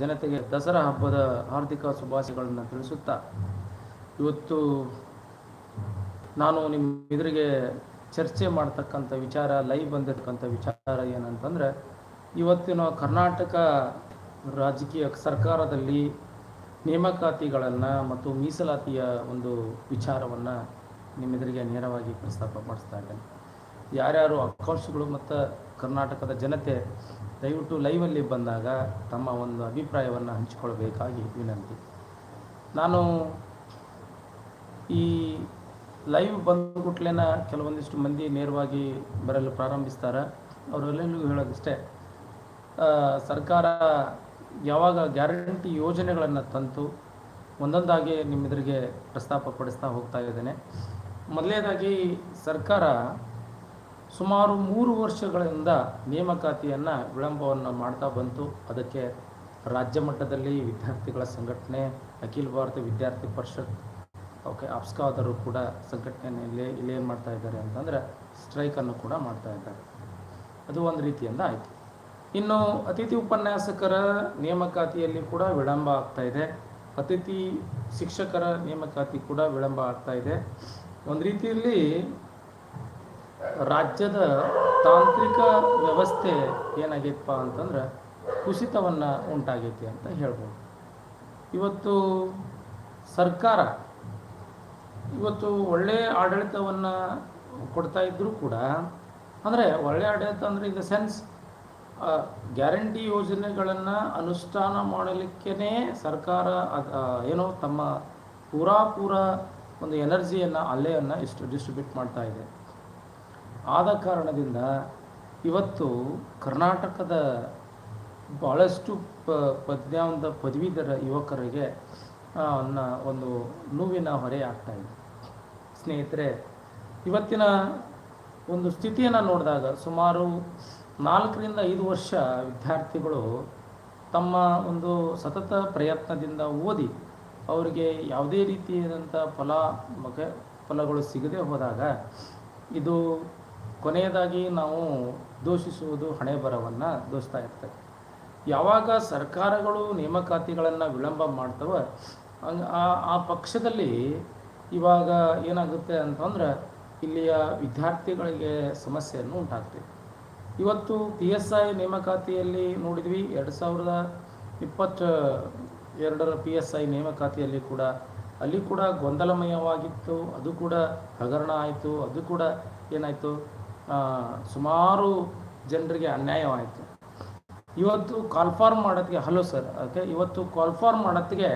ಜನತೆಗೆ ದಸರಾ ಹಬ್ಬದ ಹಾರ್ದಿಕ ಶುಭಾಶಯಗಳನ್ನು ತಿಳಿಸುತ್ತಾ, ಇವತ್ತು ನಾನು ನಿಮ್ಮ ಎದುರಿಗೆ ಚರ್ಚೆ ಮಾಡ್ತಕ್ಕಂಥ ವಿಚಾರ ಲೈವ್ ಬಂದಿರ್ತಕ್ಕಂಥ ವಿಚಾರ ಏನಂತಂದರೆ, ಇವತ್ತಿನ ಕರ್ನಾಟಕ ರಾಜಕೀಯ ಸರ್ಕಾರದಲ್ಲಿ ನೇಮಕಾತಿಗಳನ್ನು ಮತ್ತು ಮೀಸಲಾತಿಯ ಒಂದು ವಿಚಾರವನ್ನು ನಿಮ್ಮೆದುರಿಗೆ ನೇರವಾಗಿ ಪ್ರಸ್ತಾಪ ಮಾಡಿಸ್ತಾ ಇದ್ದೇನೆ. ಯಾರ್ಯಾರು ಆಕಾಂಕ್ಷಿಗಳು ಮತ್ತು ಕರ್ನಾಟಕದ ಜನತೆ ದಯವಿಟ್ಟು ಲೈವಲ್ಲಿ ಬಂದಾಗ ತಮ್ಮ ಒಂದು ಅಭಿಪ್ರಾಯವನ್ನು ಹಂಚಿಕೊಳ್ಬೇಕಾಗಿ ವಿನಂತಿ. ನಾನು ಈ ಲೈವ್ ಬಂದ ಬಂದ್ಬಿಟ್ಲೇನ ಕೆಲವೊಂದಿಷ್ಟು ಮಂದಿ ನೇರವಾಗಿ ಬರಲು ಪ್ರಾರಂಭಿಸ್ತಾರೆ. ಅವರೆಲ್ಲರಿಗೂ ಹೇಳೋದಿಷ್ಟೇ ಸರ್ಕಾರ ಯಾವಾಗ ಗ್ಯಾರಂಟಿ ಯೋಜನೆಗಳನ್ನು ತಂತು, ಒಂದೊಂದಾಗಿ ನಿಮ್ಮೆದುರಿಗೆ ಪ್ರಸ್ತಾಪ ಪಡಿಸ್ತಾ ಹೋಗ್ತಾ ಇದ್ದೇನೆ. ಮೊದಲನೇದಾಗಿ ಸರ್ಕಾರ ಸುಮಾರು ಮೂರು ವರ್ಷಗಳಿಂದ ನೇಮಕಾತಿಯನ್ನು ವಿಳಂಬವನ್ನು ಮಾಡ್ತಾ ಬಂತು. ಅದಕ್ಕೆ ರಾಜ್ಯ ಮಟ್ಟದಲ್ಲಿ ವಿದ್ಯಾರ್ಥಿಗಳ ಸಂಘಟನೆ, ಅಖಿಲ ಭಾರತ ವಿದ್ಯಾರ್ಥಿ ಪರಿಷತ್, ಓಕೆ, ಅಪ್ಸ್ಕಾದರು ಕೂಡ ಸಂಘಟನೆಯಲ್ಲಿ ಇಲ್ಲಿ ಏನು ಮಾಡ್ತಾ ಇದ್ದಾರೆ ಅಂತಂದರೆ ಸ್ಟ್ರೈಕನ್ನು ಕೂಡ ಮಾಡ್ತಾ ಇದ್ದಾರೆ. ಅದು ಒಂದು ರೀತಿಯಿಂದ ಆಯಿತು. ಇನ್ನು ಅತಿಥಿ ಉಪನ್ಯಾಸಕರ ನೇಮಕಾತಿಯಲ್ಲಿ ಕೂಡ ವಿಳಂಬ ಆಗ್ತಾ ಇದೆ. ಅತಿಥಿ ಶಿಕ್ಷಕರ ನೇಮಕಾತಿ ಕೂಡ ವಿಳಂಬ ಆಗ್ತಾ ಇದೆ. ಒಂದು ರೀತಿಯಲ್ಲಿ ರಾಜ್ಯದ ತಾಂತ್ರಿಕ ವ್ಯವಸ್ಥೆ ಏನಾಗೈತಪ್ಪ ಅಂತಂದ್ರೆ ಕುಸಿತವನ್ನು ಉಂಟಾಗೈತಿ ಅಂತ ಹೇಳ್ಬೋದು. ಇವತ್ತು ಸರ್ಕಾರ ಇವತ್ತು ಒಳ್ಳೆಯ ಆಡಳಿತವನ್ನು ಕೊಡ್ತಾ ಇದ್ದರೂ ಕೂಡ, ಅಂದರೆ ಒಳ್ಳೆ ಆಡಳಿತ ಅಂದರೆ ಇನ್ ದ ಸೆನ್ಸ್ ಗ್ಯಾರಂಟಿ ಯೋಜನೆಗಳನ್ನು ಅನುಷ್ಠಾನ ಮಾಡಲಿಕ್ಕೇ ಸರ್ಕಾರ ಏನೋ ತಮ್ಮ ಪೂರಾ ಪೂರ ಒಂದು ಎನರ್ಜಿಯನ್ನು ಅಲ್ಲೆಯನ್ನು ಇಷ್ಟು ಡಿಸ್ಟ್ರಿಬ್ಯೂಟ್ ಮಾಡ್ತಾ ಇದೆ. ಆದ ಕಾರಣದಿಂದ ಇವತ್ತು ಕರ್ನಾಟಕದ ಭಾಳಷ್ಟು ಪ ಪದ್ಯಾಂಧ ಪದವೀಧರ ಯುವಕರಿಗೆ ಒಂದು ನೋವಿನ ಹೊರೆ ಆಗ್ತಾ ಇದೆ. ಸ್ನೇಹಿತರೆ, ಇವತ್ತಿನ ಒಂದು ಸ್ಥಿತಿಯನ್ನು ನೋಡಿದಾಗ ಸುಮಾರು ನಾಲ್ಕರಿಂದ ಐದು ವರ್ಷ ವಿದ್ಯಾರ್ಥಿಗಳು ತಮ್ಮ ಒಂದು ಸತತ ಪ್ರಯತ್ನದಿಂದ ಓದಿ ಅವರಿಗೆ ಯಾವುದೇ ರೀತಿಯಾದಂಥ ಫಲ ಫಲಗಳು ಸಿಗದೆ ಹೋದಾಗ ಇದು ಕೊನೆಯದಾಗಿ ನಾವು ದೂಷಿಸುವುದು ಹಣೆ ಬರವನ್ನು ದೋಸ್ತಾ ಇರ್ತವೆ. ಯಾವಾಗ ಸರ್ಕಾರಗಳು ನೇಮಕಾತಿಗಳನ್ನು ವಿಳಂಬ ಮಾಡ್ತವೆ ಆ ಆ ಪಕ್ಷದಲ್ಲಿ ಇವಾಗ ಏನಾಗುತ್ತೆ ಅಂತಂದ್ರೆ ಇಲ್ಲಿಯ ವಿದ್ಯಾರ್ಥಿಗಳಿಗೆ ಸಮಸ್ಯೆಯನ್ನು ಉಂಟಾಗ್ತದೆ. ಇವತ್ತು ಪಿ ಎಸ್ ಐ ನೇಮಕಾತಿಯಲ್ಲಿ ನೋಡಿದ್ವಿ, ಎರಡು ಸಾವಿರದ ಇಪ್ಪತ್ತ ಎರಡರ ಪಿ ಎಸ್ ಐ ನೇಮಕಾತಿಯಲ್ಲಿ ಕೂಡ ಅಲ್ಲಿ ಕೂಡ ಗೊಂದಲಮಯವಾಗಿತ್ತು, ಅದು ಕೂಡ ಹಗರಣ ಆಯಿತು, ಅದು ಕೂಡ ಏನಾಯಿತು? ಸುಮಾರು ಜನರಿಗೆ ಅನ್ಯಾಯವಾಯಿತು. ಇವತ್ತು ಕಾಲ್ಫಾರ್ಮ್ ಮಾಡೋದಕ್ಕೆ ಹಲೋ ಸರ್ ಓಕೆ ಇವತ್ತು ಕಾಲ್ಫಾರ್ಮ್ ಮಾಡೋದಕ್ಕೆ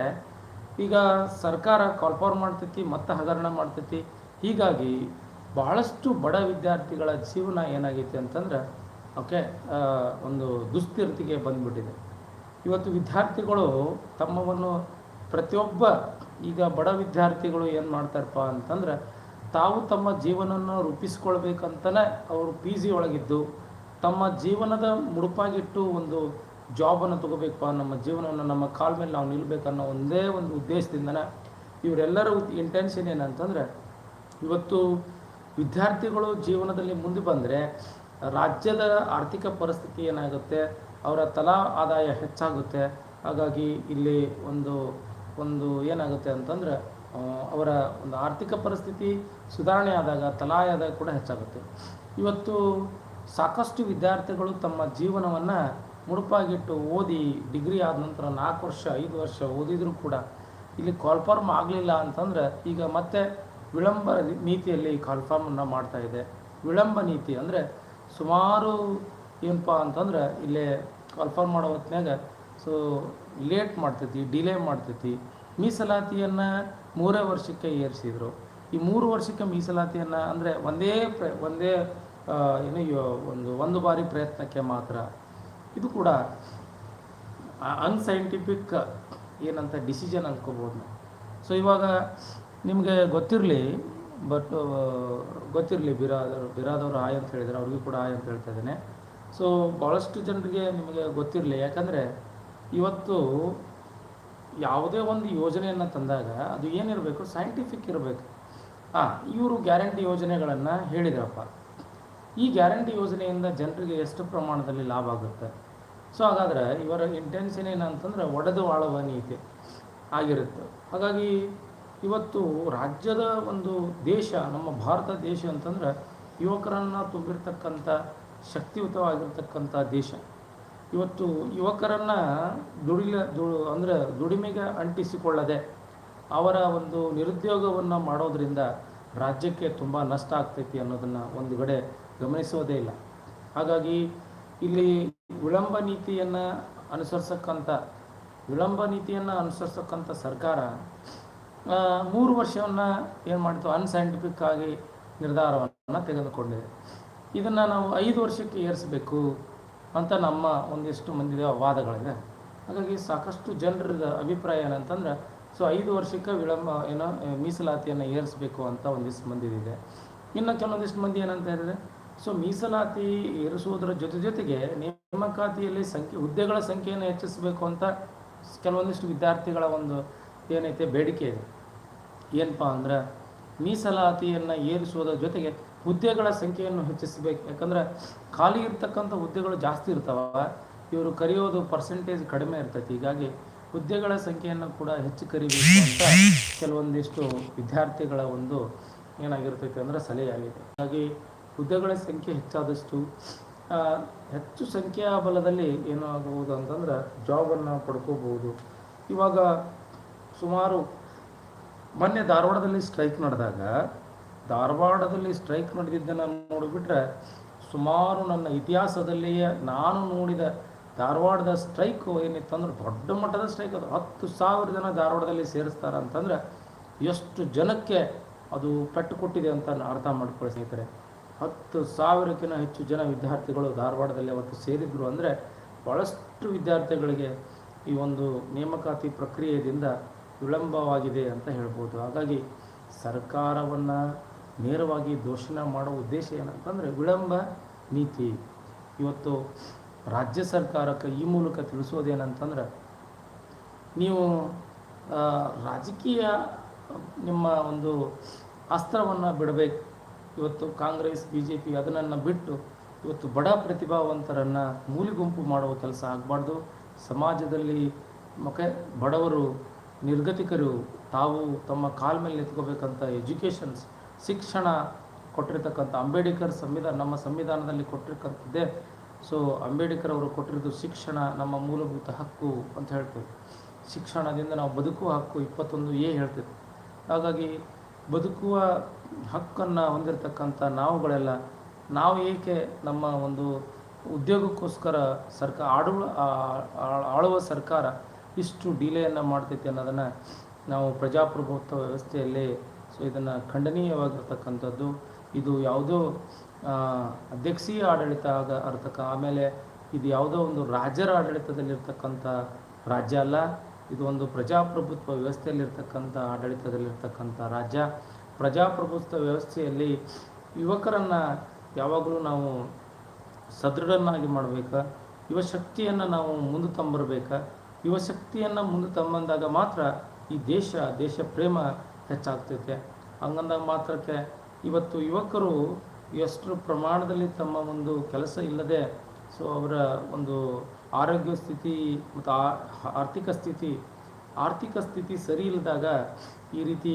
ಈಗ ಸರ್ಕಾರ ಕಾಲ್ಫಾರ್ಮ್ ಮಾಡ್ತೈತಿ, ಮತ್ತೆ ಹಗರಣ ಮಾಡ್ತೈತಿ. ಹೀಗಾಗಿ ಬಹಳಷ್ಟು ಬಡ ವಿದ್ಯಾರ್ಥಿಗಳ ಜೀವನ ಏನಾಗೈತಿ ಅಂತಂದ್ರೆ ಓಕೆ ಒಂದು ದುಸ್ಥಿತಿಗೆ ಬಂದ್ಬಿಟ್ಟಿದೆ. ಇವತ್ತು ವಿದ್ಯಾರ್ಥಿಗಳು ತಮ್ಮವನ್ನು ಪ್ರತಿಯೊಬ್ಬ ಈಗ ಬಡ ವಿದ್ಯಾರ್ಥಿಗಳು ಏನು ಮಾಡ್ತಾರಪ್ಪ ಅಂತಂದ್ರೆ ತಾವು ತಮ್ಮ ಜೀವನವನ್ನು ರೂಪಿಸ್ಕೊಳ್ಬೇಕಂತಲೇ ಅವರು ಪಿ ಜಿ ಒಳಗಿದ್ದು, ತಮ್ಮ ಜೀವನದ ಮುಡುಪಾಗಿಟ್ಟು ಒಂದು ಜಾಬನ್ನು ತಗೋಬೇಕು ನಮ್ಮ ಜೀವನವನ್ನು ನಮ್ಮ ಕಾಲ ಮೇಲೆ ನಾವು ನಿಲ್ಲಬೇಕನ್ನೋ ಒಂದೇ ಒಂದು ಉದ್ದೇಶದಿಂದನೇ ಇವರೆಲ್ಲರ ಇಂಟೆನ್ಷನ್ ಏನಂತಂದರೆ, ಇವತ್ತು ವಿದ್ಯಾರ್ಥಿಗಳು ಜೀವನದಲ್ಲಿ ಮುಂದೆ ಬಂದರೆ ರಾಜ್ಯದ ಆರ್ಥಿಕ ಪರಿಸ್ಥಿತಿ ಏನಾಗುತ್ತೆ, ಅವರ ತಲಾ ಆದಾಯ ಹೆಚ್ಚಾಗುತ್ತೆ, ಹಾಗಾಗಿ ಇಲ್ಲಿ ಒಂದು ಒಂದು ಏನಾಗುತ್ತೆ ಅಂತಂದ್ರೆ ಅವರ ಒಂದು ಆರ್ಥಿಕ ಪರಿಸ್ಥಿತಿ ಸುಧಾರಣೆ ಆದಾಗ ತಲಾಯಾದಾಗ ಕೂಡ ಹೆಚ್ಚಾಗುತ್ತೆ. ಇವತ್ತು ಸಾಕಷ್ಟು ವಿದ್ಯಾರ್ಥಿಗಳು ತಮ್ಮ ಜೀವನವನ್ನು ಮುಡುಪಾಗಿಟ್ಟು ಓದಿ ಡಿಗ್ರಿ ಆದ ನಂತರ ನಾಲ್ಕು ವರ್ಷ, ಐದು ವರ್ಷ ಓದಿದರೂ ಕೂಡ ಇಲ್ಲಿ ಕಾಲ್ಫಾರ್ಮ್ ಆಗಲಿಲ್ಲ ಅಂತಂದ್ರೆ ಈಗ ಮತ್ತೆ ವಿಳಂಬ ನೀತಿಯಲ್ಲಿ ಕಾಲ್ಫಾರ್ಮನ್ನು ಮಾಡ್ತಾ ಇದೆ. ವಿಳಂಬ ನೀತಿ ಅಂದರೆ ಸುಮಾರು ಏನಪ್ಪ ಅಂತಂದ್ರೆ ಇಲ್ಲೇ ಕಾಲ್ಫಾರ್ಮ್ ಮಾಡೋ ಹೊತ್ನ್ಯಾಗ, ಸೊ ಲೇಟ್ ಮಾಡ್ತೈತಿ, ಡಿಲೇ ಮಾಡ್ತೈತಿ. ಮೀಸಲಾತಿಯನ್ನು ಮೂರೇ ವರ್ಷಕ್ಕೆ ಏರಿಸಿದ್ರು. ಈ ಮೂರು ವರ್ಷಕ್ಕೆ ಮೀಸಲಾತಿಯನ್ನು ಅಂದರೆ ಒಂದೇ ಪ್ರ, ಒಂದೇ ಏನು ಒಂದು ಒಂದು ಬಾರಿ ಪ್ರಯತ್ನಕ್ಕೆ ಮಾತ್ರ. ಇದು ಕೂಡ ಅನ್ಸೈಂಟಿಫಿಕ್ ಏನಂತ ಡಿಸಿಷನ್ ಅಂದ್ಕೋಬೋದು ನಾವು. ಸೊ ಇವಾಗ ನಿಮಗೆ ಗೊತ್ತಿರಲಿ ಬಟ್ ಗೊತ್ತಿರಲಿ ಬಿರಾದವರು ಬಿರಾದವರು ಆಯ್ ಅಂತ ಹೇಳಿದರೆ, ಅವ್ರಿಗೂ ಕೂಡ ಆಯ್ ಅಂತ ಹೇಳ್ತಾ ಇದ್ದೇನೆ. ಸೊ ಭಾಳಷ್ಟು ಜನರಿಗೆ ನಿಮಗೆ ಗೊತ್ತಿರಲಿ, ಯಾಕಂದರೆ ಇವತ್ತು ಯಾವುದೇ ಒಂದು ಯೋಜನೆಯನ್ನು ತಂದಾಗ ಅದು ಏನಿರಬೇಕು? ಸೈಂಟಿಫಿಕ್ ಇರಬೇಕು. ಹಾಂ ಇವರು ಗ್ಯಾರಂಟಿ ಯೋಜನೆಗಳನ್ನು ಹೇಳಿದ್ರಪ್ಪ. ಈ ಗ್ಯಾರಂಟಿ ಯೋಜನೆಯಿಂದ ಜನರಿಗೆ ಎಷ್ಟು ಪ್ರಮಾಣದಲ್ಲಿ ಲಾಭ ಆಗುತ್ತೆ? ಸೊ ಹಾಗಾದ್ರೆ ಇವರ ಇಂಟೆನ್ಷನ್ ಏನಂತಂದರೆ ಒಡೆದು ಆಳುವ ನೀತಿ ಆಗಿರುತ್ತೆ. ಹಾಗಾಗಿ ಇವತ್ತು ರಾಜ್ಯದ ಒಂದು ದೇಶ, ನಮ್ಮ ಭಾರತ ದೇಶ ಅಂತಂದ್ರೆ ಯುವಕರನ್ನು ತುಂಬಿರ್ತಕ್ಕಂಥ ಶಕ್ತಿಯುತವಾಗಿರ್ತಕ್ಕಂಥ ದೇಶ. ಇವತ್ತು ಯುವಕರನ್ನು ದುಡಿಲ ದು ಅಂದರೆ ದುಡಿಮೆಗೆ ಅಂಟಿಸಿಕೊಳ್ಳದೆ ಅವರ ಒಂದು ನಿರುದ್ಯೋಗವನ್ನು ಮಾಡೋದರಿಂದ ರಾಜ್ಯಕ್ಕೆ ತುಂಬ ನಷ್ಟ ಆಗ್ತೈತಿ ಅನ್ನೋದನ್ನು ಒಂದು ಕಡೆ ಗಮನಿಸೋದೇ ಇಲ್ಲ. ಹಾಗಾಗಿ ಇಲ್ಲಿ ವಿಳಂಬ ನೀತಿಯನ್ನು ಅನುಸರಿಸಕ್ಕಂಥ ವಿಳಂಬ ನೀತಿಯನ್ನು ಅನುಸರಿಸಕ್ಕಂಥ ಸರ್ಕಾರ ಮೂರು ವರ್ಷವನ್ನು ಏನು ಮಾಡ್ತು? ಅನ್ಸೈಂಟಿಫಿಕ್ ಆಗಿ ನಿರ್ಧಾರವನ್ನು ತೆಗೆದುಕೊಂಡಿದೆ. ಇದನ್ನು ನಾವು ಐದು ವರ್ಷಕ್ಕೆ ಏರಿಸಬೇಕು. ಅಂತ ನಮ್ಮ ಒಂದಿಷ್ಟು ಮಂದಿದ ವಾದಗಳಿದೆ ಹಾಗಾಗಿ ಸಾಕಷ್ಟು ಜನರ ಅಭಿಪ್ರಾಯ ಏನಂತಂದ್ರೆ, ಸೊ ಐದು ವರ್ಷಕ್ಕೆ ವಿಳಂಬ ಏನೋ ಮೀಸಲಾತಿಯನ್ನು ಏರಿಸಬೇಕು ಅಂತ ಒಂದಿಷ್ಟು ಮಂದಿದಿದೆ. ಇನ್ನು ಕೆಲವೊಂದಿಷ್ಟು ಮಂದಿ ಏನಂತ ಹೇಳಿದರೆ, ಸೊ ಮೀಸಲಾತಿ ಏರಿಸುವುದರ ಜೊತೆ ಜೊತೆಗೆ ನೇಮಕಾತಿಯಲ್ಲಿ ಸಂಖ್ಯೆ, ಹುದ್ದೆಗಳ ಸಂಖ್ಯೆಯನ್ನು ಹೆಚ್ಚಿಸಬೇಕು ಅಂತ ಕೆಲವೊಂದಿಷ್ಟು ವಿದ್ಯಾರ್ಥಿಗಳ ಒಂದು ಏನೈತೆ, ಬೇಡಿಕೆ ಇದೆ. ಏನಪ್ಪ ಅಂದ್ರೆ ಮೀಸಲಾತಿಯನ್ನು ಏರಿಸುವುದರ ಜೊತೆಗೆ ಹುದ್ದೆಗಳ ಸಂಖ್ಯೆಯನ್ನು ಹೆಚ್ಚಿಸಬೇಕು. ಯಾಕಂದರೆ ಖಾಲಿ ಇರ್ತಕ್ಕಂಥ ಹುದ್ದೆಗಳು ಜಾಸ್ತಿ ಇರ್ತಾವ, ಇವರು ಕರೆಯೋದು ಪರ್ಸೆಂಟೇಜ್ ಕಡಿಮೆ ಇರ್ತೈತಿ. ಹೀಗಾಗಿ ಹುದ್ದೆಗಳ ಸಂಖ್ಯೆಯನ್ನು ಕೂಡ ಹೆಚ್ಚು ಕರಿಬೇಕು ಅಂತ ಕೆಲವೊಂದಿಷ್ಟು ವಿದ್ಯಾರ್ಥಿಗಳ ಒಂದು ಏನಾಗಿರ್ತೈತೆ ಅಂದ್ರೆ ಸಲಹೆಯಾಗಿದೆ. ಹಾಗಾಗಿ ಹುದ್ದೆಗಳ ಸಂಖ್ಯೆ ಹೆಚ್ಚಾದಷ್ಟು ಹೆಚ್ಚು ಸಂಖ್ಯಾ ಬಲದಲ್ಲಿ ಏನಾಗಬಹುದು ಅಂತಂದ್ರೆ ಜಾಬನ್ನು ಪಡ್ಕೋಬಹುದು. ಇವಾಗ ಸುಮಾರು ಮೊನ್ನೆ ಧಾರವಾಡದಲ್ಲಿ ಸ್ಟ್ರೈಕ್ ನಡೆದಾಗ ಧಾರವಾಡದಲ್ಲಿ ಸ್ಟ್ರೈಕ್ ನಡೆದಿದ್ದನ್ನು ನೋಡಿಬಿಟ್ರೆ ಸುಮಾರು ನನ್ನ ಇತಿಹಾಸದಲ್ಲಿಯೇ ನಾನು ನೋಡಿದ ಧಾರವಾಡದ ಸ್ಟ್ರೈಕ್ ಏನಿತ್ತಂದ್ರೆ ದೊಡ್ಡ ಮಟ್ಟದ ಸ್ಟ್ರೈಕ್ ಅದು. ಹತ್ತು ಸಾವಿರ ಜನ ಧಾರವಾಡದಲ್ಲಿ ಸೇರಿಸ್ತಾರೆ ಅಂತಂದ್ರೆ ಎಷ್ಟು ಜನಕ್ಕೆ ಅದು ಪೆಟ್ಟು ಕೊಟ್ಟಿದೆ ಅಂತ ಅರ್ಥ ಮಾಡ್ಕೊಳ್ಳಿ ಸ್ನೇಹಿತರೆ. ಹತ್ತು ಸಾವಿರಕ್ಕಿಂತ ಹೆಚ್ಚು ಜನ ವಿದ್ಯಾರ್ಥಿಗಳು ಧಾರವಾಡದಲ್ಲಿ ಅವತ್ತು ಸೇರಿದ್ರು ಅಂದರೆ ಭಾಳಷ್ಟು ವಿದ್ಯಾರ್ಥಿಗಳಿಗೆ ಈ ಒಂದು ನೇಮಕಾತಿ ಪ್ರಕ್ರಿಯೆಯಿಂದ ವಿಳಂಬವಾಗಿದೆ ಅಂತ ಹೇಳ್ಬೋದು. ಹಾಗಾಗಿ ಸರ್ಕಾರವನ್ನು ನೇರವಾಗಿ ದೋಷಣ ಮಾಡೋ ಉದ್ದೇಶ ಏನಂತಂದರೆ ವಿಳಂಬ ನೀತಿ. ಇವತ್ತು ರಾಜ್ಯ ಸರ್ಕಾರಕ್ಕೆ ಈ ಮೂಲಕ ತಿಳಿಸೋದೇನಂತಂದ್ರೆ, ನೀವು ರಾಜಕೀಯ, ನಿಮ್ಮ ಒಂದು ಅಸ್ತ್ರವನ್ನು ಬಿಡಬೇಕು. ಇವತ್ತು ಕಾಂಗ್ರೆಸ್ ಬಿ ಜೆ ಪಿ ಅದನ್ನು ಬಿಟ್ಟು ಇವತ್ತು ಬಡ ಪ್ರತಿಭಾವಂತರನ್ನು ಮೂಲಿಗುಂಪು ಮಾಡುವ ಕೆಲಸ ಆಗಬಾರ್ದು. ಸಮಾಜದಲ್ಲಿ ಮತ್ತೆ ಬಡವರು, ನಿರ್ಗತಿಕರು ತಾವು ತಮ್ಮ ಕಾಲ ಮೇಲೆ ನಿಂತ್ಕೋಬೇಕಂತ ಎಜುಕೇಷನ್ಸ್ ಶಿಕ್ಷಣ ಕೊಟ್ಟಿರ್ತಕ್ಕಂಥ ಅಂಬೇಡ್ಕರ್ ಸಂವಿಧಾನ, ನಮ್ಮ ಸಂವಿಧಾನದಲ್ಲಿ ಕೊಟ್ಟಿರ್ತಕ್ಕಂಥದ್ದೇ. ಸೊ ಅಂಬೇಡ್ಕರ್ ಅವರು ಕೊಟ್ಟಿರೋದು ಶಿಕ್ಷಣ, ನಮ್ಮ ಮೂಲಭೂತ ಹಕ್ಕು ಅಂತ ಹೇಳ್ತೇವೆ. ಶಿಕ್ಷಣದಿಂದ ನಾವು ಬದುಕುವ ಹಕ್ಕು ಇಪ್ಪತ್ತೊಂದು ಎ ಹೇಳ್ತೇವೆ. ಹಾಗಾಗಿ ಬದುಕುವ ಹಕ್ಕನ್ನು ಹೊಂದಿರತಕ್ಕಂಥ ನಾವುಗಳೆಲ್ಲ, ನಾವು ಏಕೆ ನಮ್ಮ ಒಂದು ಉದ್ಯೋಗಕ್ಕೋಸ್ಕರ ಸರ್ಕಾರ ಆಡುವ ಆಳುವ ಸರ್ಕಾರ ಇಷ್ಟು ಡಿಲೇಯನ್ನು ಮಾಡ್ತೈತೆ ಅನ್ನೋದನ್ನು ನಾವು ಪ್ರಜಾಪ್ರಭುತ್ವ ವ್ಯವಸ್ಥೆಯಲ್ಲಿ ಸೊ ಇದನ್ನು ಖಂಡನೀಯವಾಗಿರ್ತಕ್ಕಂಥದ್ದು. ಇದು ಯಾವುದೋ ಅಧ್ಯಕ್ಷೀಯ ಆಡಳಿತ ಆಗ ಅರ್ಥಕ, ಆಮೇಲೆ ಇದು ಯಾವುದೋ ಒಂದು ರಾಜರ ಆಡಳಿತದಲ್ಲಿರ್ತಕ್ಕಂಥ ರಾಜ್ಯ ಅಲ್ಲ. ಇದು ಒಂದು ಪ್ರಜಾಪ್ರಭುತ್ವ ವ್ಯವಸ್ಥೆಯಲ್ಲಿರ್ತಕ್ಕಂಥ ಆಡಳಿತದಲ್ಲಿರ್ತಕ್ಕಂಥ ರಾಜ್ಯ. ಪ್ರಜಾಪ್ರಭುತ್ವ ವ್ಯವಸ್ಥೆಯಲ್ಲಿ ಯುವಕರನ್ನು ಯಾವಾಗಲೂ ನಾವು ಸದೃಢನಾಗಿ ಮಾಡಬೇಕಾ? ಯುವಶಕ್ತಿಯನ್ನು ನಾವು ಮುಂದೆ ತಂಬರ್ಬೇಕಾ? ಯುವಶಕ್ತಿಯನ್ನು ಮುಂದೆ ತಂಬಂದಾಗ ಮಾತ್ರ ಈ ದೇಶ ದೇಶ ಪ್ರೇಮ ಹೆಚ್ಚಾಗ್ತೈತೆ. ಹಂಗಂದಾಗ ಮಾತ್ರಕ್ಕೆ ಇವತ್ತು ಯುವಕರು ಎಷ್ಟು ಪ್ರಮಾಣದಲ್ಲಿ ತಮ್ಮ ಒಂದು ಕೆಲಸ ಇಲ್ಲದೆ, ಸೊ ಅವರ ಒಂದು ಆರೋಗ್ಯ ಸ್ಥಿತಿ ಮತ್ತು ಆರ್ಥಿಕ ಸ್ಥಿತಿ ಆರ್ಥಿಕ ಸ್ಥಿತಿ ಸರಿ ಇಲ್ಲದಾಗ ಈ ರೀತಿ,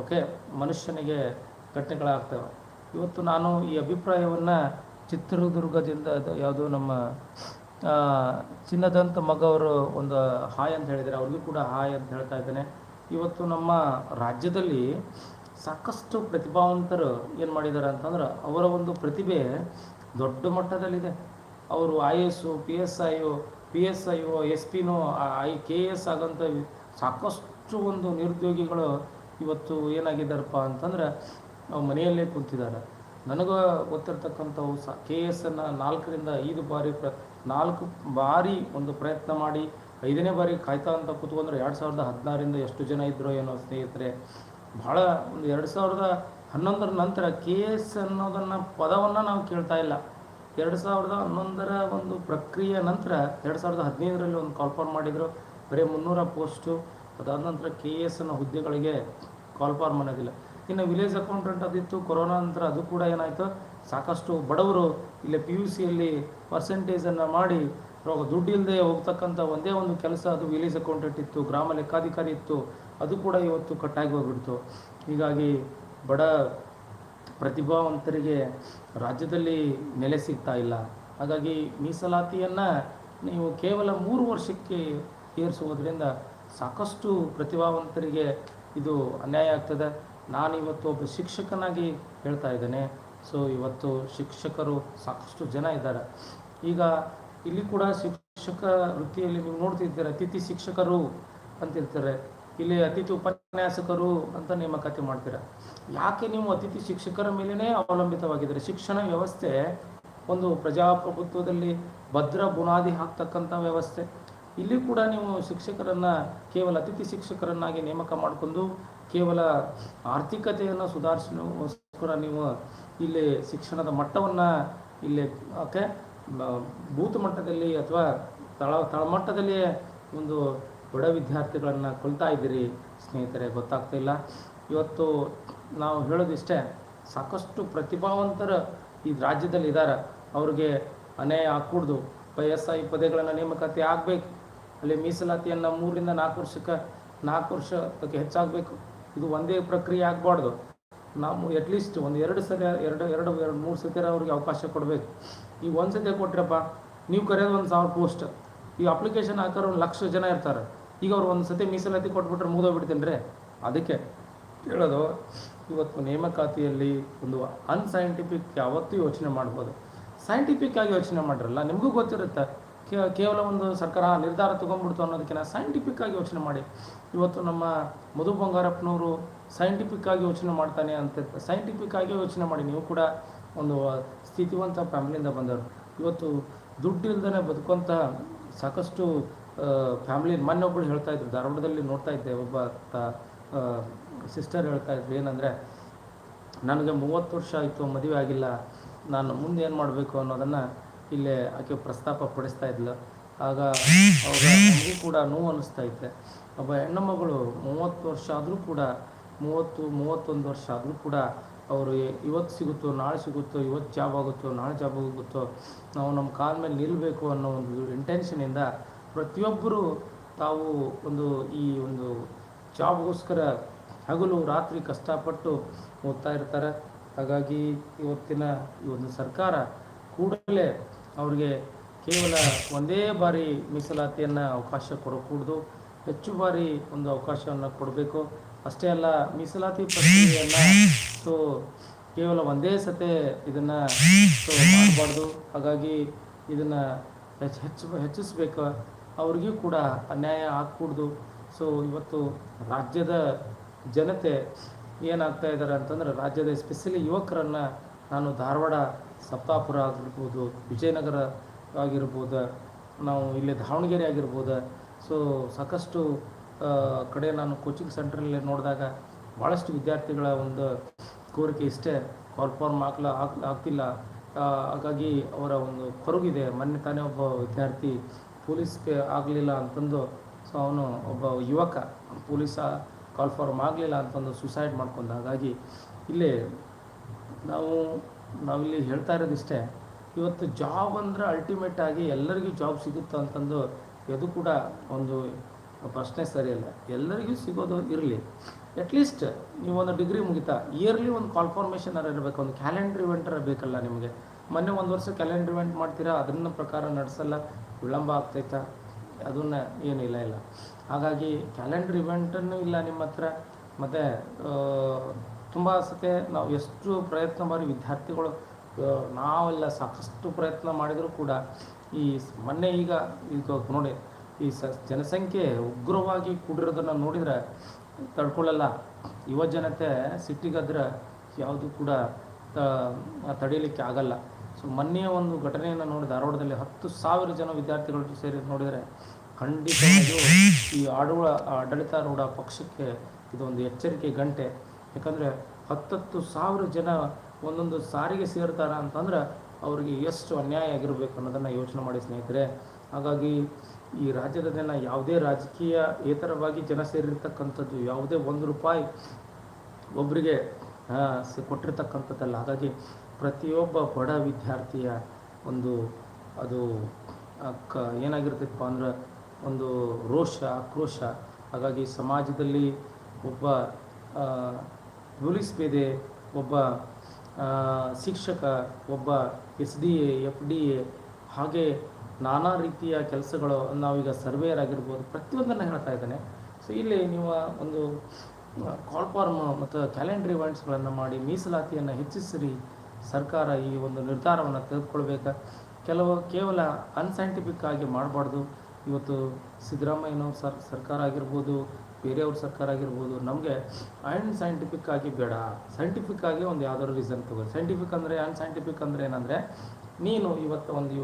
ಓಕೆ, ಮನುಷ್ಯನಿಗೆ ಘಟನೆಗಳಾಗ್ತವೆ. ಇವತ್ತು ನಾನು ಈ ಅಭಿಪ್ರಾಯವನ್ನು ಚಿತ್ರದುರ್ಗದಿಂದ ಯಾವುದು ನಮ್ಮ ಚಿನ್ನದಂತ ಚಿನ್ನದಂತ ಮಗವರು ಒಂದು ಹಾಯ್ ಅಂತ ಹೇಳಿದರೆ ಅವ್ರಿಗೂ ಕೂಡ ಹಾಯ್ ಅಂತ ಹೇಳ್ತಾ ಇದ್ದೇನೆ. ಇವತ್ತು ನಮ್ಮ ರಾಜ್ಯದಲ್ಲಿ ಸಾಕಷ್ಟು ಪ್ರತಿಭಾವಂತರು ಏನು ಮಾಡಿದ್ದಾರೆ ಅಂತಂದ್ರೆ ಅವರ ಒಂದು ಪ್ರತಿಭೆ ದೊಡ್ಡ ಮಟ್ಟದಲ್ಲಿದೆ. ಅವರು I S P S I U P S I S ಪಿನೋ I K S ಆಗಂಥ ಸಾಕಷ್ಟು ಒಂದು ನಿರುದ್ಯೋಗಿಗಳು ಇವತ್ತು ಏನಾಗಿದ್ದಾರಪ್ಪ ಅಂತಂದ್ರೆ ನಾವು ಮನೆಯಲ್ಲೇ ಕೂತಿದ್ದಾರೆ. ನನಗೆ ಗೊತ್ತಿರ್ತಕ್ಕಂಥವು ಸ ಕೆ ಎಸ್ ಅನ್ನು ನಾಲ್ಕರಿಂದ ಐದು ಬಾರಿ ಪ್ರ, ನಾಲ್ಕು ಬಾರಿ ಒಂದು ಪ್ರಯತ್ನ ಮಾಡಿ ಐದನೇ ಬಾರಿ ಕಾಯ್ತಾ ಅಂತ ಕೂತ್ಕೊಂಡ್ರೆ ಎರಡು ಸಾವಿರದ ಹದಿನಾರರಿಂದ ಎಷ್ಟು ಜನ ಇದ್ದರೋ ಏನೋ ಸ್ನೇಹಿತರೆ ಭಾಳ ಒಂದು ಎರಡು ಸಾವಿರದ ಹನ್ನೊಂದರ ನಂತರ ಕೆ ಎಸ್ ಅನ್ನೋದನ್ನು ಪದವನ್ನು ನಾವು ಕೇಳ್ತಾ ಇಲ್ಲ. ಎರಡು ಸಾವಿರದ ಹನ್ನೊಂದರ ಒಂದು ಪ್ರಕ್ರಿಯೆ ನಂತರ ಎರಡು ಸಾವಿರದ ಹದಿನೈದರಲ್ಲಿ ಒಂದು ಕಾಲ್ಫಾರ್ ಮಾಡಿದರು. ಬರೀ ಮುನ್ನೂರ ಪೋಸ್ಟು ಅದಾದ ನಂತರ ಕೆ ಎಸ್ ಅನ್ನೋ ಹುದ್ದೆಗಳಿಗೆ ಕಾಲ್ಫಾರ್ ಮಾಡೋದಿಲ್ಲ ಇನ್ನು ವಿಲೇಜ್ ಅಕೌಂಟೆಂಟ್ ಅದಿತ್ತು, ಕೊರೋನಾ ನಂತರ ಅದು ಕೂಡ ಏನಾಯಿತು, ಸಾಕಷ್ಟು ಬಡವರು ಇಲ್ಲೇ ಪಿ ಯು ಸಿಯಲ್ಲಿ ಪರ್ಸೆಂಟೇಜನ್ನು ಮಾಡಿ ಇವಾಗ ದುಡ್ಡು ಇಲ್ಲದೆ ಹೋಗ್ತಕ್ಕಂಥ ಒಂದೇ ಒಂದು ಕೆಲಸ ಅದು ವಿಲೇಜ್ ಅಕೌಂಟೆಂಟ್ ಇತ್ತು, ಗ್ರಾಮ ಲೆಕ್ಕಾಧಿಕಾರಿ ಇತ್ತು, ಅದು ಕೂಡ ಇವತ್ತು ಕಟ್ಟಾಗಿ ಹೋಗ್ಬಿಡ್ತು. ಹೀಗಾಗಿ ಬಡ ಪ್ರತಿಭಾವಂತರಿಗೆ ರಾಜ್ಯದಲ್ಲಿ ನೆಲೆ ಸಿಗ್ತಾ ಇಲ್ಲ. ಹಾಗಾಗಿ ಮೀಸಲಾತಿಯನ್ನು ನೀವು ಕೇವಲ ಮೂರು ವರ್ಷಕ್ಕೆ ಏರಿಸುವುದರಿಂದ ಸಾಕಷ್ಟು ಪ್ರತಿಭಾವಂತರಿಗೆ ಇದು ಅನ್ಯಾಯ ಆಗ್ತದೆ. ನಾನು ಇವತ್ತು ಒಬ್ಬ ಶಿಕ್ಷಕನಾಗಿ ಹೇಳ್ತಾ ಇದ್ದೇನೆ. ಸೊ ಇವತ್ತು ಶಿಕ್ಷಕರು ಸಾಕಷ್ಟು ಜನ ಇದ್ದಾರೆ. ಈಗ ಇಲ್ಲಿ ಕೂಡ ಶಿಕ್ಷಕ ವೃತ್ತಿಯಲ್ಲಿ ನೀವು ನೋಡ್ತಿದ್ದೀರಾ ಅತಿಥಿ ಶಿಕ್ಷಕರು ಅಂತಿರ್ತಾರೆ, ಇಲ್ಲಿ ಅತಿಥಿ ಉಪನ್ಯಾಸಕರು ಅಂತ ನೇಮಕಾತಿ ಮಾಡ್ತೀರ. ಯಾಕೆ ನೀವು ಅತಿಥಿ ಶಿಕ್ಷಕರ ಮೇಲೇ ಅವಲಂಬಿತವಾಗಿದ್ದಾರೆ? ಶಿಕ್ಷಣ ವ್ಯವಸ್ಥೆ ಒಂದು ಪ್ರಜಾಪ್ರಭುತ್ವದಲ್ಲಿ ಭದ್ರ ಬುನಾದಿ ಹಾಕ್ತಕ್ಕಂಥ ವ್ಯವಸ್ಥೆ. ಇಲ್ಲಿ ಕೂಡ ನೀವು ಶಿಕ್ಷಕರನ್ನ, ಕೇವಲ ಅತಿಥಿ ಶಿಕ್ಷಕರನ್ನಾಗಿ ನೇಮಕ ಮಾಡಿಕೊಂಡು ಕೇವಲ ಆರ್ಥಿಕತೆಯನ್ನು ಸುಧಾರಿಸೋಸ್ಕರ ನೀವು ಇಲ್ಲಿ ಶಿಕ್ಷಣದ ಮಟ್ಟವನ್ನು ಇಲ್ಲಿ, ಓಕೆ? ಬೂತ್ ಮಟ್ಟದಲ್ಲಿ ಅಥವಾ ತಳ, ತಳಮಟ್ಟದಲ್ಲಿ ಒಂದು ಬಡ ವಿದ್ಯಾರ್ಥಿಗಳನ್ನು ಕೊಲ್ತಾ ಇದ್ದೀರಿ ಸ್ನೇಹಿತರೆ, ಗೊತ್ತಾಗ್ತಾ ಇಲ್ಲ. ಇವತ್ತು ನಾವು ಹೇಳೋದಿಷ್ಟೇ, ಸಾಕಷ್ಟು ಪ್ರತಿಭಾವಂತರ ಈ ರಾಜ್ಯದಲ್ಲಿ ಇದ್ದಾರೆ ಅವ್ರಿಗೆ ಅನ್ಯಾಯ ಹಾಕ್ಕೊಡ್ದು ಪೈ ಎಸ್ ಐ ಪದಗಳನ್ನು ನೇಮಕಾತಿ ಆಗಬೇಕು. ಅಲ್ಲಿ ಮೀಸಲಾತಿಯನ್ನು ಮೂರರಿಂದ ನಾಲ್ಕು ವರ್ಷಕ್ಕೆ ನಾಲ್ಕು ವರ್ಷಕ್ಕೆ ಹೆಚ್ಚಾಗಬೇಕು. ಇದು ಒಂದೇ ಪ್ರಕ್ರಿಯೆ ಆಗಬಾರ್ದು. ನಾವು ಅಟ್ಲೀಸ್ಟ್ ಒಂದು ಎರಡು ಸರಿ ಎರಡು ಎರಡು ಎರಡು, ಮೂರು ಸತಿ ಅವ್ರಿಗೆ ಅವಕಾಶ ಕೊಡಬೇಕು. ಈಗ ಒಂದು ಸತಿ ಕೊಟ್ರಪ್ಪ, ನೀವು ಕರೆಯೋದು ಒಂದು ಸಾವಿರ ಪೋಸ್ಟ್ ಈ ಅಪ್ಲಿಕೇಶನ್ ಹಾಕೋರು ಒಂದು ಲಕ್ಷ ಜನ ಇರ್ತಾರೆ. ಈಗ ಅವ್ರು ಒಂದು ಸತಿ ಮೀಸಲಾತಿ ಕೊಟ್ಬಿಟ್ರೆ ಮುಗಿದೋಗ್ಬಿಡ್ತೀನಿ ರೀ ಅದಕ್ಕೆ ಹೇಳೋದು, ಇವತ್ತು ನೇಮಕಾತಿಯಲ್ಲಿ ಒಂದು ಅನ್ಸೈಂಟಿಫಿಕ್ ಯಾವತ್ತೂ ಯೋಚನೆ ಮಾಡ್ಬೋದು. ಸೈಂಟಿಫಿಕ್ ಆಗಿ ಯೋಚನೆ ಮಾಡಿರಲ್ಲ, ನಿಮಗೂ ಗೊತ್ತಿರುತ್ತೆ. ಕೇವಲ ಒಂದು ಸರ್ಕಾರ ನಿರ್ಧಾರ ತೊಗೊಂಡ್ಬಿಡ್ತು ಅನ್ನೋದಕ್ಕಿಂತ ಸೈಂಟಿಫಿಕ್ ಆಗಿ ಯೋಚನೆ ಮಾಡಿ. ಇವತ್ತು ನಮ್ಮ ಮಧು ಬಂಗಾರಪ್ಪನವರು ಸೈಂಟಿಫಿಕ್ ಆಗಿ ಯೋಚನೆ ಮಾಡ್ತಾನೆ ಅಂತ ಸೈಂಟಿಫಿಕ್ ಆಗಿ ಯೋಚನೆ ಮಾಡಿ. ನೀವು ಕೂಡ ಒಂದು ಸ್ಥಿತಿವಂತ ಫ್ಯಾಮಿಲಿಯಿಂದ ಬಂದವರು. ಇವತ್ತು ದುಡ್ಡು ಇಲ್ದೇ ಬದುಕುವಂಥ ಸಾಕಷ್ಟು ಫ್ಯಾಮಿಲಿ ಮೊನ್ನೆ ಒಬ್ಬರು ಹೇಳ್ತಾ ಇದ್ರು. ಧಾರವಾಡದಲ್ಲಿ ನೋಡ್ತಾ ಇದ್ದೆ. ಒಬ್ಬ ಸಿಸ್ಟರ್ ಹೇಳ್ತಾ ಇದ್ರು. ಏನಂದರೆ, ನನಗೆ ಮೂವತ್ತು ವರ್ಷ ಆಯಿತು, ಮದುವೆ ಆಗಿಲ್ಲ. ನಾನು ಮುಂದೆ ಏನು ಮಾಡಬೇಕು ಅನ್ನೋದನ್ನು ಇಲ್ಲೇ ಆಕೆ ಪ್ರಸ್ತಾಪ ಪಡಿಸ್ತಾ ಇದ್ಲು. ಆಗ ಅವಾಗ ನನಗೂ ಕೂಡ ನೋವು ಅನ್ನಿಸ್ತಾ ಇದ್ದೆ ಒಬ್ಬ ಹೆಣ್ಣು ಮಗಳು ಮೂವತ್ತು ವರ್ಷ ಆದರೂ ಕೂಡ, ಮೂವತ್ತು, ಮೂವತ್ತೊಂದು ವರ್ಷ ಆದರೂ ಕೂಡ ಅವರು ಇವತ್ತು ಸಿಗುತ್ತೋ, ನಾಳೆ ಸಿಗುತ್ತೋ ಇವತ್ತು ಜಾಬ್ ಆಗುತ್ತೋ, ನಾಳೆ ಜಾಬ್ ಆಗುತ್ತೋ, ನಾವು ನಮ್ಮ ಕಾಲ ಮೇಲೆ ನಿಲ್ಲಬೇಕು ಅನ್ನೋ ಒಂದು ಇಂಟೆನ್ಷನಿಂದ ಪ್ರತಿಯೊಬ್ಬರು ತಾವು ಒಂದು ಈ ಒಂದು ಜಾಬ್ಗೋಸ್ಕರ ಹಗಲು, ರಾತ್ರಿ ಕಷ್ಟಪಟ್ಟು ಓದ್ತಾ ಇರ್ತಾರೆ. ಹಾಗಾಗಿ ಇವತ್ತಿನ ಈ ಒಂದು ಸರ್ಕಾರ ಕೂಡಲೇ ಅವ್ರಿಗೆ ಕೇವಲ ಒಂದೇ ಬಾರಿ ಮೀಸಲಾತಿಯನ್ನು ಅವಕಾಶ ಕೊಡಕೂಡ್ದು, ಹೆಚ್ಚು ಬಾರಿ ಒಂದು ಅವಕಾಶವನ್ನು ಕೊಡಬೇಕು. ಅಷ್ಟೇ ಅಲ್ಲ, ಮೀಸಲಾತಿ ಪ್ರಕ್ರಿಯೆಯನ್ನು ಸೊ ಕೇವಲ ಒಂದೇ ಸತೆ ಇದನ್ನು ಮಾಡಬಾರ್ದು. ಹಾಗಾಗಿ ಇದನ್ನು ಹೆಚ್ಚು ಹೆಚ್ಚು ಹೆಚ್ಚಿಸ್ಬೇಕು. ಅವ್ರಿಗೂ ಕೂಡ ಅನ್ಯಾಯ ಆಗಕೂಡ್ದು ಸೊ ಇವತ್ತು ರಾಜ್ಯದ ಜನತೆ ಏನಾಗ್ತಾ ಇದ್ದಾರೆ ಅಂತಂದ್ರೆ ರಾಜ್ಯದ ಎಸ್ಪೆಷಲಿ ಯುವಕರನ್ನು ನಾನು ಧಾರವಾಡ ಸಪ್ತಾಪುರ ಆಗಿರ್ಬೋದು, ವಿಜಯನಗರ ಆಗಿರ್ಬೋದು, ನಾವು ಇಲ್ಲಿ ದಾವಣಗೆರೆ ಆಗಿರ್ಬೋದು. ಸೊ ಸಾಕಷ್ಟು ಕಡೆ ನಾನು ಕೋಚಿಂಗ್ ಸೆಂಟ್ರಲ್ಲಿ ನೋಡಿದಾಗ ಭಾಳಷ್ಟು ವಿದ್ಯಾರ್ಥಿಗಳ ಒಂದು ಕೋರಿಕೆ ಇಷ್ಟೇ ಕಾಲ್ ಫಾರ್ಮ್ ಹಾಕ್ಲ, ಹಾಕ್ ಆಗ್ತಿಲ್ಲ ಹಾಗಾಗಿ ಅವರ ಒಂದು ಕೊರಗಿದೆ. ಮೊನ್ನೆ ತಾನೇ ಒಬ್ಬ ವಿದ್ಯಾರ್ಥಿ ಪೊಲೀಸ್ಗೆ ಆಗಲಿಲ್ಲ ಅಂತಂದು, ಸೊ ಅವನು ಒಬ್ಬ ಯುವಕ, ಪೊಲೀಸ ಕಾಲ್ ಫಾರ್ಮ್ ಆಗಲಿಲ್ಲ ಅಂತಂದು ಸುಸೈಡ್ ಮಾಡ್ಕೊಂಡ. ಹಾಗಾಗಿ ಇಲ್ಲಿ ನಾವು, ನಾವಿಲ್ಲಿ ಹೇಳ್ತಾ ಇರೋದಿಷ್ಟೇ ಇವತ್ತು ಜಾಬ್ ಅಂದರೆ ಅಲ್ಟಿಮೇಟ್ ಆಗಿ ಎಲ್ಲರಿಗೂ ಜಾಬ್ ಸಿಗುತ್ತೆ ಅಂತಂದು ಅದು ಕೂಡ ಒಂದು ಪ್ರಶ್ನೆ ಸರಿಯಲ್ಲ ಎಲ್ಲರಿಗೂ ಸಿಗೋದು ಇರಲಿ. ಅಟ್ಲೀಸ್ಟ್ ನೀವು ಒಂದು ಡಿಗ್ರಿ ಮುಗಿತಾ ಇಯರ್ಲಿ ಒಂದು ಕಾಲ್ಫಾರ್ಮೇಷನ್ ಇರಬೇಕು, ಒಂದು ಕ್ಯಾಲೆಂಡರ್ ಇವೆಂಟರ ಬೇಕಲ್ಲ ನಿಮಗೆ. ಮೊನ್ನೆ ಒಂದು ವರ್ಷ ಕ್ಯಾಲೆಂಡರ್ ಇವೆಂಟ್ ಮಾಡ್ತೀರಾ, ಅದನ್ನ ಪ್ರಕಾರ ನಡೆಸಲ್ಲ, ವಿಳಂಬ ಆಗ್ತೈತಾ? ಅದನ್ನ ಏನಿಲ್ಲ ಇಲ್ಲ ಹಾಗಾಗಿ ಕ್ಯಾಲೆಂಡರ್ ಇವೆಂಟನ್ನು ಇಲ್ಲ ನಿಮ್ಮ ಹತ್ರ. ಮತ್ತು ತುಂಬ ಸತೆ ನಾವು ಎಷ್ಟು ಪ್ರಯತ್ನ ಮಾಡಿ ವಿದ್ಯಾರ್ಥಿಗಳು ನಾವೆಲ್ಲ ಸಾಕಷ್ಟು ಪ್ರಯತ್ನ ಮಾಡಿದರೂ ಕೂಡ ಈ ಮೊನ್ನೆ ಈಗ ಈಗ ನೋಡಿ ಈ ಸ, ಜನಸಂಖ್ಯೆ ಉಗ್ರವಾಗಿ ಕೂಡಿರೋದನ್ನು ನೋಡಿದರೆ ತಡ್ಕೊಳ್ಳಲ್ಲ ಯುವ ಜನತೆ ಸಿಟ್ಟಿಗಾದ್ರೆ ಯಾವುದು ಕೂಡ ತ- ತಡೀಲಿಕ್ಕೆ ಆಗಲ್ಲ. ಸೊ ಮೊನ್ನೆಯ ಒಂದು ಘಟನೆಯನ್ನು ನೋಡಿ ಧಾರವಾಡದಲ್ಲಿ ಹತ್ತು ಸಾವಿರ ಜನ ವಿದ್ಯಾರ್ಥಿಗಳು ಸೇರಿ ನೋಡಿದರೆ ಖಂಡಿತವಾಗಿಯೂ ಈ ಆಡುವ, ಆಡಳಿತಾರೂಢ ಪಕ್ಷಕ್ಕೆ ಇದೊಂದು ಎಚ್ಚರಿಕೆ ಗಂಟೆ. ಯಾಕಂದರೆ ಹತ್ತತ್ತು ಸಾವಿರ ಜನ ಒಂದೊಂದು ಸಾರಿಗೆ ಸೇರ್ತಾರ ಅಂತಂದ್ರೆ ಅವರಿಗೆ ಎಷ್ಟು ಅನ್ಯಾಯ ಆಗಿರಬೇಕು ಅನ್ನೋದನ್ನು ಯೋಚನೆ ಮಾಡಿ ಸ್ನೇಹಿತರೆ. ಹಾಗಾಗಿ ಈ ರಾಜ್ಯದ ಜನ ಯಾವುದೇ ರಾಜಕೀಯ ಏತರವಾಗಿ ಜನ ಸೇರಿರ್ತಕ್ಕಂಥದ್ದು, ಯಾವುದೇ ಒಂದು ರೂಪಾಯಿ ಒಬ್ಬರಿಗೆ ಕೊಟ್ಟಿರ್ತಕ್ಕಂಥದ್ದಲ್ಲ. ಹಾಗಾಗಿ ಪ್ರತಿಯೊಬ್ಬ ಬಡ ವಿದ್ಯಾರ್ಥಿಯ ಒಂದು ಅದು ಕ, ಏನಾಗಿರ್ತೈತಪ್ಪ ಅಂದ್ರೆ ಒಂದು ರೋಷ, ಆಕ್ರೋಶ. ಹಾಗಾಗಿ ಸಮಾಜದಲ್ಲಿ ಒಬ್ಬ ಪೊಲೀಸ್ ಪೇದೆ ಒಬ್ಬ ಶಿಕ್ಷಕ, ಒಬ್ಬ S D A, F D A ಹಾಗೆ ನಾನಾ ರೀತಿಯ ಕೆಲಸಗಳು, ನಾವೀಗ ಸರ್ವೇಯರ್ ಆಗಿರ್ಬೋದು, ಪ್ರತಿಯೊಂದನ್ನು ಹೇಳ್ತಾ ಇದ್ದಾನೆ. ಸೊ ಇಲ್ಲಿ ನೀವು ಒಂದು ಕಾಲ್ ಫಾರ್ಮ್ ಮತ್ತು ಕ್ಯಾಲೆಂಡರ್ ಇವೆಂಟ್ಸ್ಗಳನ್ನು ಮಾಡಿ, ಮೀಸಲಾತಿಯನ್ನು ಹೆಚ್ಚಿಸಿರಿ. ಸರ್ಕಾರ ಈ ಒಂದು ನಿರ್ಧಾರವನ್ನು ತೆಗೆದುಕೊಳ್ಬೇಕು. ಕೆಲವು ಕೇವಲ ಅನ್ಸೈಂಟಿಫಿಕ್ ಆಗಿ ಮಾಡಬಾರ್ದು. ಇವತ್ತು ಸಿದ್ದರಾಮಯ್ಯನವ್ರ ಸರ್, ಸರ್ಕಾರ ಆಗಿರ್ಬೋದು, ಬೇರೆಯವ್ರ ಸರ್ಕಾರ ಆಗಿರ್ಬೋದು, ನಮಗೆ ಅನ್ ಸೈಂಟಿಫಿಕ್ ಆಗಿ ಬೇಡ. ಸೈಂಟಿಫಿಕ್ ಆಗಿ ಒಂದು ಯಾವುದಾದ್ರು ರೀಸನ್ ತಗೋ ಸೈಂಟಿಫಿಕ್ ಅಂದರೆ ಅನ್ಸೈಂಟಿಫಿಕ್ ಅಂದರೆ ಏನಂದರೆ, ನೀನು ಇವತ್ತು ಒಂದು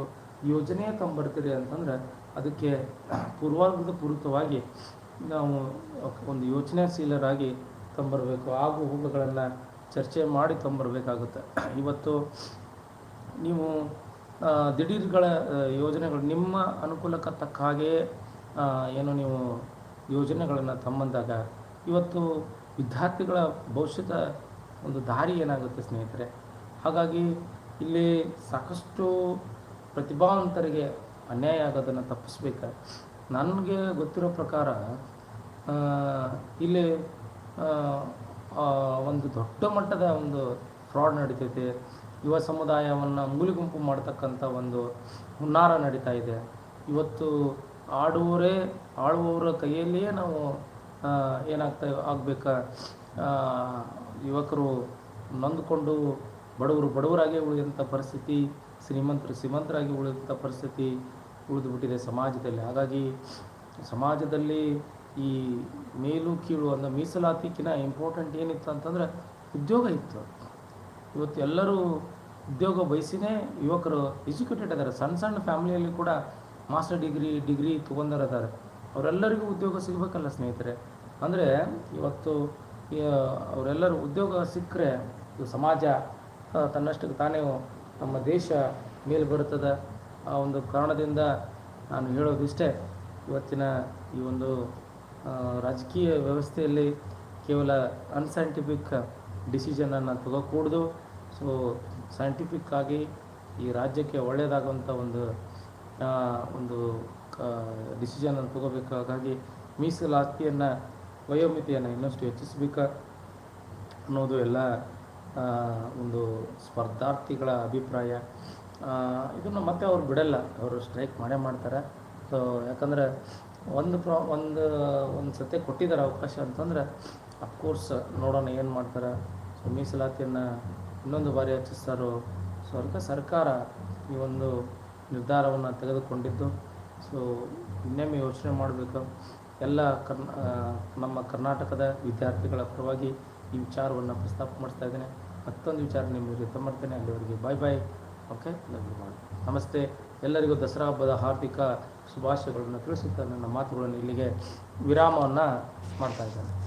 ಯೋಜನೆ ತಂಬರ್ತೀರಿ ಅಂತಂದ್ರೆ ಅದಕ್ಕೆ ಪೂರ್ವಾರ್ಧದ ಪೂರಿತವಾಗಿ ನಾವು ಒಂದು ಯೋಚನಾಶೀಲರಾಗಿ ತಂಬರಬೇಕು ಆಗು ಹೋಗುಗಳನ್ನು ಚರ್ಚೆ ಮಾಡಿ ತಂಬರಬೇಕಾಗುತ್ತೆ ಇವತ್ತು ನೀವು ದಿಢೀರ್ಗಳ ಯೋಜನೆಗಳು ನಿಮ್ಮ ಅನುಕೂಲಕ್ಕೆ ತಕ್ಕ ಹಾಗೆ ಏನು ನೀವು ಯೋಜನೆಗಳನ್ನು ತಂಬಂದಾಗ ಇವತ್ತು ವಿದ್ಯಾರ್ಥಿಗಳ ಭವಿಷ್ಯದ ಒಂದು ದಾರಿ ಏನಾಗುತ್ತೆ ಸ್ನೇಹಿತರೆ? ಹಾಗಾಗಿ ಇಲ್ಲಿ ಸಾಕಷ್ಟು ಪ್ರತಿಭಾವಂತರಿಗೆ ಅನ್ಯಾಯ ಆಗೋದನ್ನು ತಪ್ಪಿಸ್ಬೇಕು? ನನಗೆ ಗೊತ್ತಿರೋ ಪ್ರಕಾರ ಇಲ್ಲಿ ಒಂದು ದೊಡ್ಡ ಮಟ್ಟದ ಒಂದು ಫ್ರಾಡ್ ನಡೀತೈತೆ. ಯುವ ಸಮುದಾಯವನ್ನು ಮೂಲಿಗುಂಪು ಮಾಡ್ತಕ್ಕಂಥ ಒಂದು ಹುನ್ನಾರ ನಡೀತಾ ಇದೆ. ಇವತ್ತು ಆಡುವವರೇ, ಆಳುವವರ ಕೈಯಲ್ಲಿಯೇ ನಾವು ಏನಾಗ್ತಾ ಆಗಬೇಕಾ? ಯುವಕರು ನೊಂದುಕೊಂಡು ಬಡವರು ಬಡವರಾಗಿ ಉಳಿದಂಥ ಪರಿಸ್ಥಿತಿ, ಶ್ರೀಮಂತರು ಶ್ರೀಮಂತರಾಗಿ ಉಳಿದಂಥ ಪರಿಸ್ಥಿತಿ ಉಳಿದುಬಿಟ್ಟಿದೆ ಸಮಾಜದಲ್ಲಿ. ಹಾಗಾಗಿ ಸಮಾಜದಲ್ಲಿ ಈ ಮೇಲು ಕೀಳು ಅನ್ನೋ ಮೀಸಲಾತಿಕಿನ ಇಂಪಾರ್ಟೆಂಟ್ ಏನಿತ್ತು ಅಂತಂದ್ರೆ ಉದ್ಯೋಗ ಇತ್ತು. ಇವತ್ತು ಎಲ್ಲರೂ ಉದ್ಯೋಗ ಬಯಸಿನೇ ಯುವಕರು ಎಜುಕೇಟೆಡ್ ಇದ್ದಾರೆ. ಸಣ್ಣ ಸಣ್ಣ ಫ್ಯಾಮಿಲಿಯಲ್ಲಿ ಕೂಡ ಮಾಸ್ಟರ್ ಡಿಗ್ರಿ ಡಿಗ್ರಿ ತೊಗೊಂಡರಿದ್ದಾರೆ ಅವರೆಲ್ಲರಿಗೂ ಉದ್ಯೋಗ ಸಿಗಬೇಕಲ್ಲ ಸ್ನೇಹಿತರೆ. ಅಂದರೆ ಇವತ್ತು ಅವರೆಲ್ಲರೂ ಉದ್ಯೋಗ ಸಿಕ್ಕರೆ ಸಮಾಜ ತನ್ನಷ್ಟಕ್ಕೆ ತಾನೇ ನಮ್ಮ ದೇಶ ಮೇಲೆ ಬರುತ್ತದೆ ಆ ಒಂದು ಕಾರಣದಿಂದ ನಾನು ಹೇಳೋದಿಷ್ಟೇ, ಇವತ್ತಿನ ಈ ಒಂದು ರಾಜಕೀಯ ವ್ಯವಸ್ಥೆಯಲ್ಲಿ ಕೇವಲ ಅನ್ಸೈಂಟಿಫಿಕ್ ಡಿಸಿಷನನ್ನು ತಗೋಕೂಡ್ದು. ಸೊ ಸೈಂಟಿಫಿಕ್ ಆಗಿ ಈ ರಾಜ್ಯಕ್ಕೆ ಒಳ್ಳೆಯದಾಗುವಂಥ ಒಂದು ಒಂದು ಡಿಸಿಷನನ್ನು ತಗೋಬೇಕಾಗಿ ಮೀಸಲಾತಿಯನ್ನು, ವಯೋಮಿತಿಯನ್ನು ಇನ್ನಷ್ಟು ಹೆಚ್ಚಿಸಬೇಕು ಅನ್ನೋದು ಎಲ್ಲ ಒಂದು ಸ್ಪರ್ಧಾರ್ಥಿಗಳ ಅಭಿಪ್ರಾಯ. ಇದನ್ನು ಮತ್ತೆ ಅವ್ರು ಬಿಡಲ್ಲ. ಅವರು ಸ್ಟ್ರೈಕ್ ಮಾಡೇ ಮಾಡ್ತಾರೆ. ಸೊ ಯಾಕಂದರೆ ಒಂದು ಪ್ರಾ ಒಂದು ಒಂದು ಸತಿ ಕೊಟ್ಟಿದ್ದಾರೆ ಅವಕಾಶ ಅಂತಂದ್ರೆ ಅಫ್ಕೋರ್ಸ್ ನೋಡೋಣ ಏನು ಮಾಡ್ತಾರೆ. ಸೊ ಮೀಸಲಾತಿಯನ್ನು ಇನ್ನೊಂದು ಬಾರಿ ಹೆಚ್ಚಿಸ್ತಾರೋ. ಸೊ ಅದಕ್ಕೆ ಸರ್ಕಾರ ಈ ಒಂದು ನಿರ್ಧಾರವನ್ನು ತೆಗೆದುಕೊಂಡಿದ್ದು. ಸೊ ಇನ್ನೊಮ್ಮೆ ಯೋಚನೆ ಮಾಡಬೇಕು? ಎಲ್ಲ ಕರ್ನ ನಮ್ಮ ಕರ್ನಾಟಕದ ವಿದ್ಯಾರ್ಥಿಗಳ ಪರವಾಗಿ ಈ ವಿಚಾರವನ್ನು ಪ್ರಸ್ತಾಪ ಮಾಡ್ತಾ ಇದ್ದೇನೆ. ಮತ್ತೊಂದು ವಿಚಾರ ನಿಮ್ಮ ಜೊತೆ ಮಾಡ್ತೇನೆ ಅಲ್ಲಿವರೆಗೆ. ಬಾಯ್ ಬಾಯ್ ಓಕೆ ಲವ್ ಮಾಡಿ ನಮಸ್ತೆ. ಎಲ್ಲರಿಗೂ ದಸರಾ ಹಬ್ಬದ ಹಾರ್ದಿಕ ಶುಭಾಶಯಗಳನ್ನು ತಿಳಿಸುತ್ತಾ ನನ್ನ ಮಾತುಗಳನ್ನು ಇಲ್ಲಿಗೆ ವಿರಾಮವನ್ನು ಮಾಡ್ತಾ ಇದ್ದೇನೆ.